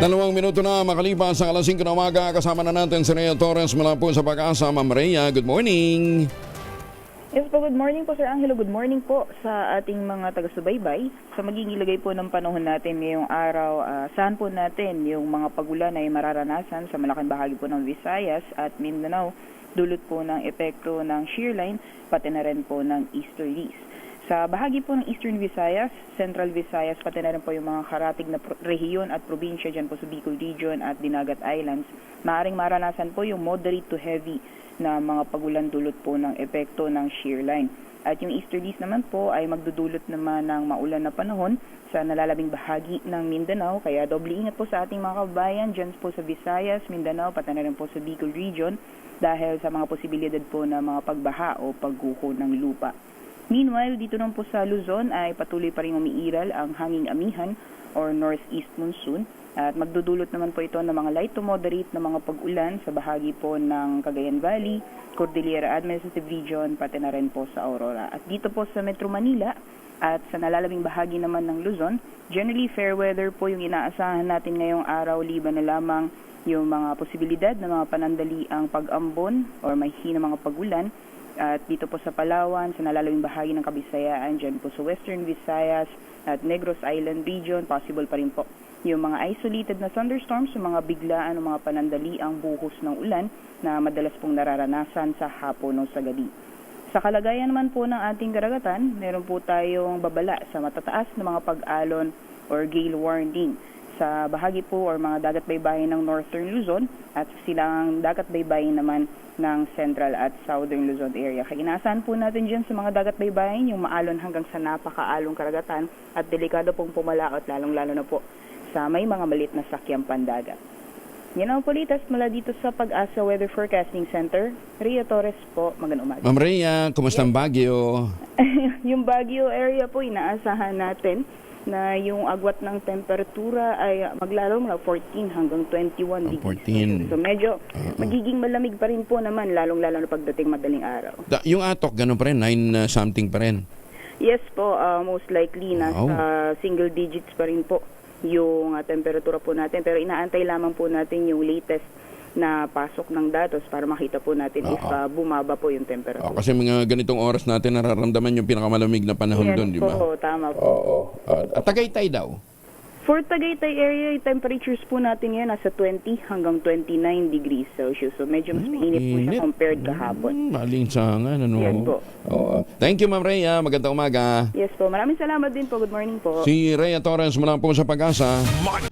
Dalawang minuto na makalipas sa alas 5 na umaga. Kasama na natin si Rhea Torres mula po sa pag-asa. Ma'am Rhea, good morning. Yes po, good morning po Sir Angelo. Good morning po sa ating mga taga-subaybay. Sa magiging ilagay po ng panahon natin ngayong araw, ah, saan po natin yung mga pagulan ay mararanasan sa malaking bahagi po ng Visayas at Mindanao, dulot po ng epekto ng shear line, pati na rin po ng easterlies. Sa bahagi po ng Eastern Visayas, Central Visayas, pati na rin po yung mga karatig na rehiyon at probinsya dyan po sa Bicol Region at Dinagat Islands, maaring maranasan po yung moderate to heavy na mga pagulan dulot po ng epekto ng shear line. At yung easterlies naman po ay magdudulot naman ng maulan na panahon sa nalalabing bahagi ng Mindanao. Kaya doble ingat po sa ating mga kabayan dyan po sa Visayas, Mindanao, pati na rin po sa Bicol Region dahil sa mga posibilidad po na mga pagbaha o pagguho ng lupa. Meanwhile, dito naman po sa Luzon ay patuloy pa rin umiiral ang hanging amihan or northeast monsoon at magdudulot naman po ito ng mga light to moderate na mga pag-ulan sa bahagi po ng Cagayan Valley, Cordillera Administrative Region, pati na rin po sa Aurora. At dito po sa Metro Manila at sa nalalabing bahagi naman ng Luzon, generally fair weather po yung inaasahan natin ngayong araw, liban na lamang yung mga posibilidad na mga panandali ang pag-ambon or may hina mga pagulan at dito po sa Palawan, sa nalalawing bahagi ng Kabisayaan, dyan po sa Western Visayas at Negros Island region, possible pa rin po yung mga isolated na thunderstorms, yung mga biglaan o mga panandali ang buhos ng ulan na madalas pong nararanasan sa hapon o sa gabi. Sa kalagayan naman po ng ating karagatan, meron po tayong babala sa matataas na mga pag-alon or gale warning sa bahagi po or mga dagat baybayin ng Northern Luzon at silang dagat baybayin naman ng Central at Southern Luzon area. Kaya inaasahan po natin dyan sa mga dagat baybayin yung maalon hanggang sa napakaalong karagatan at delikado pong pumalaot lalong-lalo na po sa may mga malit na sakyang pandagat. Yan ang politas mula dito sa Pag-asa Weather Forecasting Center. Ria Torres po, magandang umaga. Ma'am Rhea, kumusta ang Baguio? yung Baguio area po, inaasahan natin na yung agwat ng temperatura ay maglaro mula 14 hanggang 21 degrees. 14. So medyo magiging malamig pa rin po naman, lalong-lalo na pagdating madaling araw. Da- yung atok, ganun pa rin, 9 something pa rin. Yes po, uh, most likely nasa single digits pa rin po yung uh, temperatura po natin. Pero inaantay lamang po natin yung latest na pasok ng datos para makita po natin if Oo. uh, bumaba po yung O, temperatura. kasi mga ganitong oras natin nararamdaman yung pinakamalamig na panahon Yes doon, di ba? po, tama po. Oo. At, at Tagaytay daw. For Tagaytay area, yung temperatures po natin ngayon nasa 20 hanggang 29 degrees Celsius. So medyo mas mainit po siya Init. compared kahapon. Hmm, malinsangan, ano? Yes po. Oo. Thank you, Ma'am Rhea. Magandang umaga. Yes po, maraming salamat din po. Good morning po. Si Rhea Torres mula po sa Pag-asa. Mag